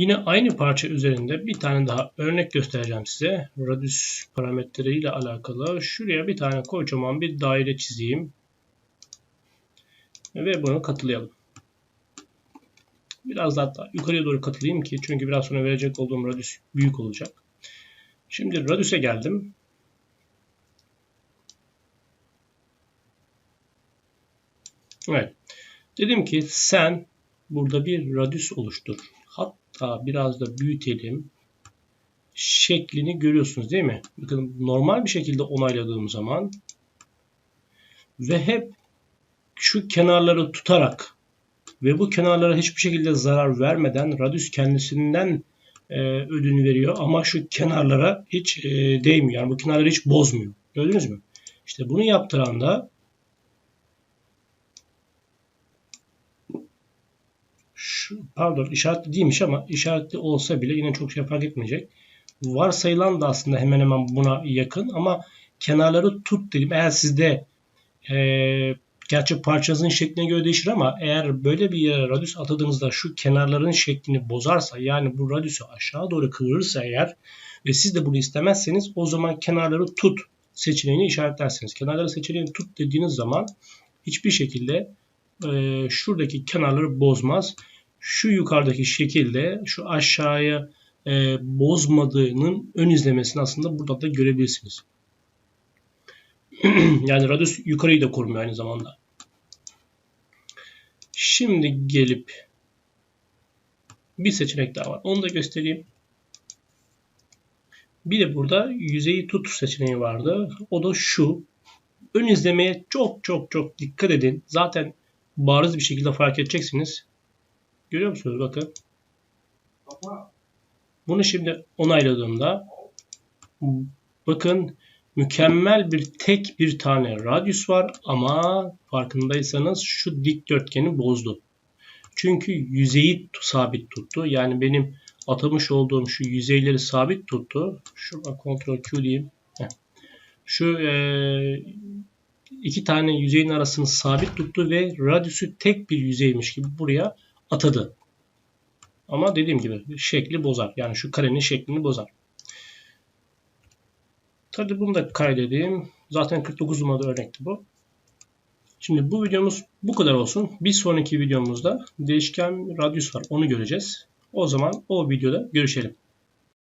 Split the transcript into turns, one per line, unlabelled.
Yine aynı parça üzerinde bir tane daha örnek göstereceğim size. Radius parametreleriyle alakalı. Şuraya bir tane kocaman bir daire çizeyim. Ve bunu katılayalım. Biraz daha hatta yukarıya doğru katılayım ki çünkü biraz sonra verecek olduğum radius büyük olacak. Şimdi radius'e geldim. Evet. Dedim ki sen burada bir radius oluştur. Hatta biraz da büyütelim. Şeklini görüyorsunuz değil mi? Bakın normal bir şekilde onayladığım zaman ve hep şu kenarları tutarak ve bu kenarlara hiçbir şekilde zarar vermeden radius kendisinden e, ödün veriyor ama şu kenarlara hiç e, değmiyor. Yani bu kenarları hiç bozmuyor. Gördünüz mü? İşte bunu yaptıran da şu, pardon işaretli değilmiş ama işaretli olsa bile yine çok şey fark etmeyecek. Varsayılan da aslında hemen hemen buna yakın ama kenarları tut dedim. Eğer sizde e, gerçi parçanızın şekline göre değişir ama eğer böyle bir yere radius atadığınızda şu kenarların şeklini bozarsa yani bu radiusu aşağı doğru kıvırırsa eğer ve siz de bunu istemezseniz o zaman kenarları tut seçeneğini işaretlersiniz. Kenarları seçeneğini tut dediğiniz zaman hiçbir şekilde e, şuradaki kenarları bozmaz. Şu yukarıdaki şekilde şu aşağıya e, bozmadığının ön izlemesini aslında burada da görebilirsiniz. yani radius yukarıyı da korumuyor aynı zamanda. Şimdi gelip bir seçenek daha var. Onu da göstereyim. Bir de burada yüzeyi tut seçeneği vardı. O da şu. Ön izlemeye çok çok çok dikkat edin. Zaten bariz bir şekilde fark edeceksiniz. Görüyor musunuz? Bakın. Bunu şimdi onayladığımda bakın mükemmel bir tek bir tane radyus var ama farkındaysanız şu dikdörtgeni bozdu. Çünkü yüzeyi sabit tuttu. Yani benim atamış olduğum şu yüzeyleri sabit tuttu. Şurada Ctrl Q diyeyim. Şu e, iki tane yüzeyin arasını sabit tuttu ve radyusu tek bir yüzeymiş gibi buraya atadı. Ama dediğim gibi şekli bozar. Yani şu karenin şeklini bozar. Tabi bunu da kaydedeyim. Zaten 49 numaralı örnekti bu. Şimdi bu videomuz bu kadar olsun. Bir sonraki videomuzda değişken radyus var. Onu göreceğiz. O zaman o videoda görüşelim.